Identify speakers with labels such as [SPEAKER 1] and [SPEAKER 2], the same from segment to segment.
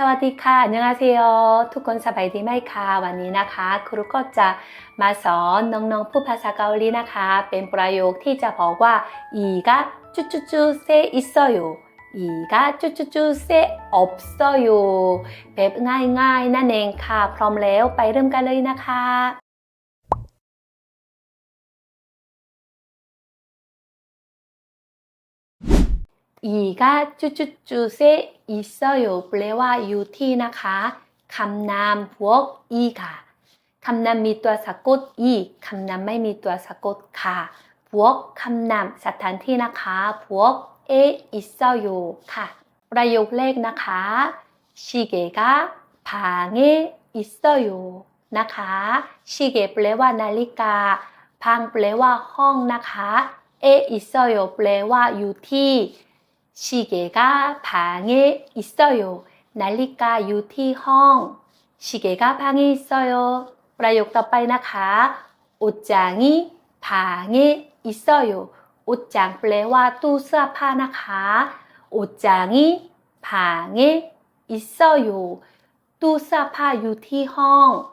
[SPEAKER 1] สวัสดีค่ะ 안녕하세요 ทุกคนสบายดีไหมคะวันนี้นะคะ ครูก็จะมาสอนน้องๆผู้ภาษาเกาหลีนะคะ เป็นประโยคที่จะบอกว่าอีกาจุจุจุเซอิโซโยอีกาจุจุจุเซอบโซโยแบบง่ายๆนั่นเองค่ะ พร้อมแล้วไปเริ่มกันเลยนะคะ 이가 쭈쭈쭈에 있어 요. 플레와 유티 나카 감남 부엌 이가 감남 미뚜아 사꽃 이 감남 마이 미뚜아 사꽃 가 부엌 감남 사탄티 나카 부엌에 있어 요. 가 라욕 렉 나카 시계가 방에 있어 요. 나카 시계 플레와 날리까 방 플레와 헝 나카 에 있어 요. 플레와 유티 시계가 방에 있어요. 날리까 유티헝. 시계가 방에 있어요. 라욕더 빠이나 가. 옷장이 방에 있어요. 옷장 플레와 뚜스아파나 가. 옷장이 방에 있어요. 뚜스아파 유티헝.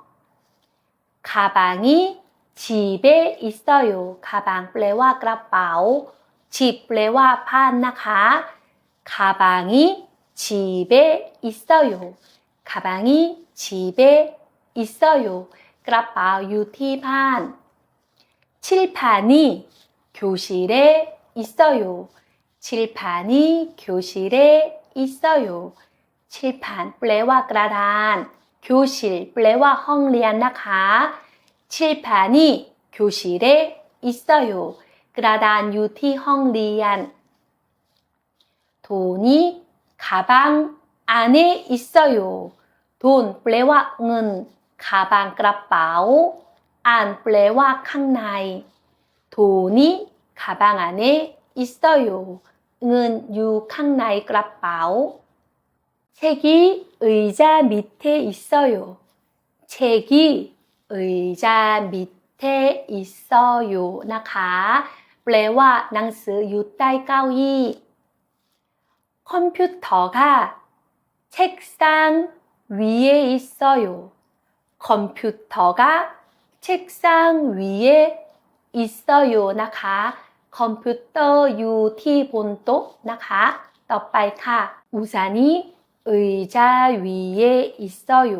[SPEAKER 1] 가방이 집에 있어요. 가방 플레와 그라파오. 집 플레와 파나 가. 가방이 집에 있어요. 가방이 집에 있어요. 그라파 유티판. 칠판이 교실에 있어요. 칠판이 교실에 있어요. 칠판 플레와 그라단 교실 플레와 헝리안나카 칠판이 교실에 있어요. 그라단 유티 헝리안 돈이 가방 안에 있어요. 돈 플레와 은 가방 그라빠오 안 플레와 캉나이 돈이 가방 안에 있어요. 은 유캉나이 그라빠오 책이 의자 밑에 있어요. 책이 의자 밑에 있어요. 나가 플레와 낭스 유따이 까위 컴퓨터가 책상 위에 있어요. 컴퓨터가 책상 위에 있어요 นะคะ คอมพิวเตอร์อยู่ที่บนโต๊ะนะคะ ต่อไปค่ะ 우산이 의자 위에 있어요.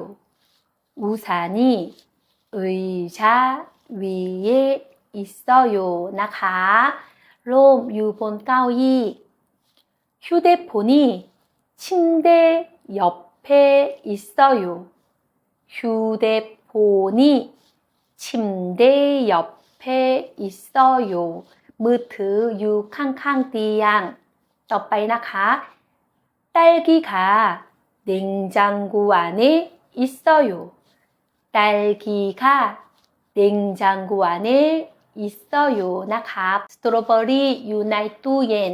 [SPEAKER 1] 우산이 의자 위에 있어요 นะคะ ร่มอยู่บนเก้าอี้ 휴대폰이 침대 옆에 있어요. 휴대폰이 침대 옆에 있어요. มือถืออยู่ข้างๆเตียง ต่อไปนะคะ 딸기가 냉장고 안에 있어요. 딸기가 냉장고 안에 있어요 นะคะ สตรอเบอรี่อยู่ในตู้เย็น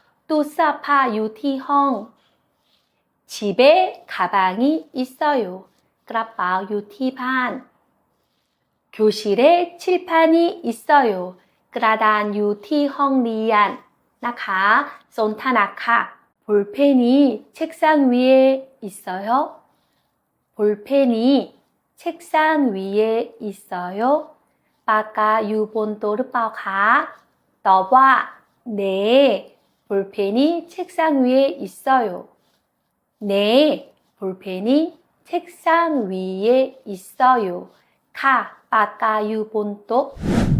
[SPEAKER 1] ตู้เสื้อผ้าอยู่ที่ห้อง 집에 가방이 있어요 กระเป๋าอยู่ที่บ้าน 교실에 칠판이 있어요 กระดานอยู่ที่ห้องเรียน นะคะสนทนาค่ะ 볼펜이 책상 위에 있어요? 볼펜이 책상 위에 있어요? ปากกาอยู่บนโต๊ะหรือเปล่าคะตอบว่า 네, 볼펜이 책상 위에 있어요. 네, 볼펜이 책상 위에 있어요. 가, 아까유 본또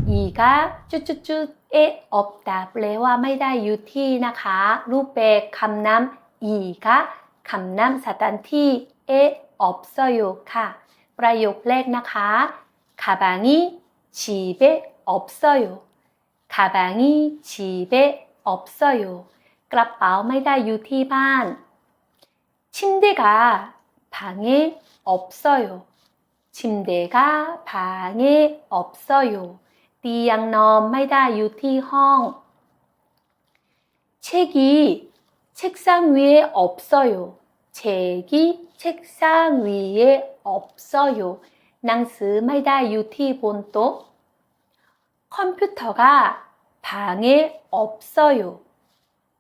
[SPEAKER 1] 이가 쭈쭈쭈에 없다. 레와 마이다 유티나가 루베 감남 이가 감남 사단티에 없어요. 가. 브라욕 렉나가 가방이 집에 없어요. 가방이 집에 없어요. กระเป๋าไม่ได้อยู่ที่บ้าน 침대가 방에 없어요. 침대가 방에 없어요. เตียงนอนไม่ได้อยู่ที่ห้อง 책이 책상 위에 없어요. 책이 책상 위에 없어요. หนังสือไม่ได้อยู่ที่บนโต๊ะ 컴퓨터가 방에 없어요.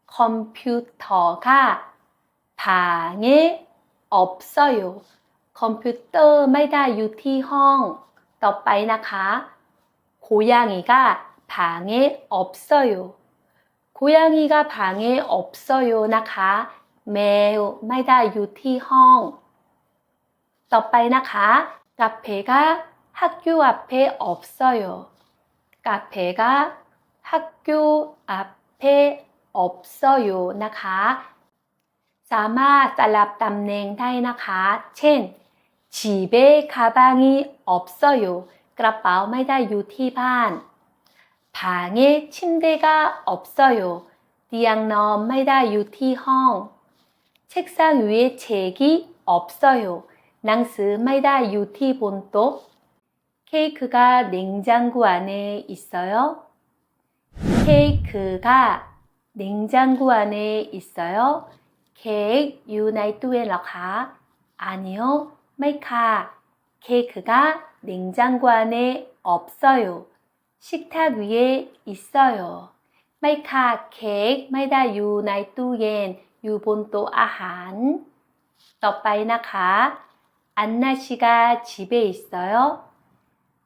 [SPEAKER 1] 컴퓨터가 방에 없어요. 컴퓨터 마이다 유티헝 떡바이나가 고양이가 방에 없어요. 고양이가 방에 없어요. 나가 매우 마이다 유티헝 떡바이나가 카페가 학교 앞에 없어요. 카페가 학교 앞에 없어요 นะคะ สามารถสลับตำแหน่งได้นะคะ เช่น 집에 가방이 없어요. กระเป๋าไม่ได้อยู่ที่บ้าน 방에 침대가 없어요. เตียงนอนไม่ได้อยู่ที่ห้อง 책상 위에 책이 없어요. หนังสือไม่ได้อยู่ที่บนโต๊ะ 케이크가 냉장고 안에 있어요. 케이크가 냉장고 안에 있어요. 케이크 유나이 뚜에 러가 아니요, 메이카. 케이크가 냉장고 안에 없어요. 식탁 위에 있어요. 메이카 케이크 메다 유나이 뚜엔 유본또 아한. 떡바이나가 안나 씨가 집에 있어요.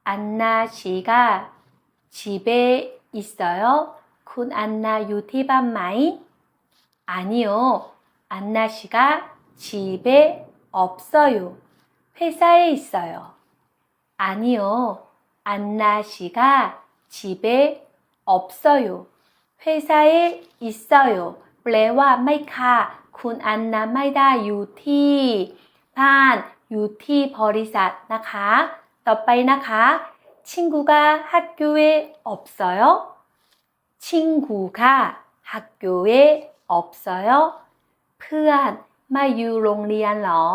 [SPEAKER 1] 안나 씨가 집에 있어요. คุณอันนาอยู่ที่บ้านไหม 아니요. 안나 씨가 집에 없어요. 회사에 있어요. 아니요. 안나 씨가 집에 없어요. 회사에 있어요. แปลว่าไม่ค่ะ คุณอันนาไม่ได้อยู่ที่บ้าน อยู่ที่บริษัทนะคะ ต่อไปนะคะ 친구가 학교에 없어요. 친구가 학교에 없어요. เพื่อนไม่อยู่โรงเรียนเหรอ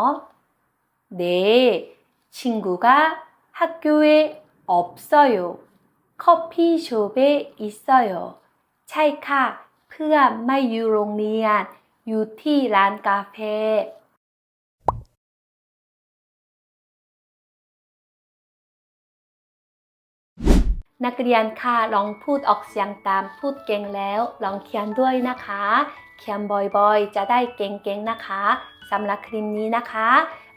[SPEAKER 1] 네, 친구가 학교에 없어요. 커피숍에 있어요. ใช่ค่ะ เพื่อนไม่อยู่โรงเรีย นักเรียนค่ะลองพูดออกเสียงตามพูดเก่งแล้ว ลองเขียนด้วยนะคะ เขียนบ่อยๆ จะได้เก่งๆนะคะสำหรับคลิปนี้นะคะ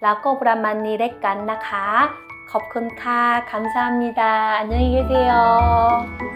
[SPEAKER 1] แล้วก็ประมาณนี้เด็กกันนะคะ ขอบคุณค่ะคำสามิดาอันยองเกเซโอ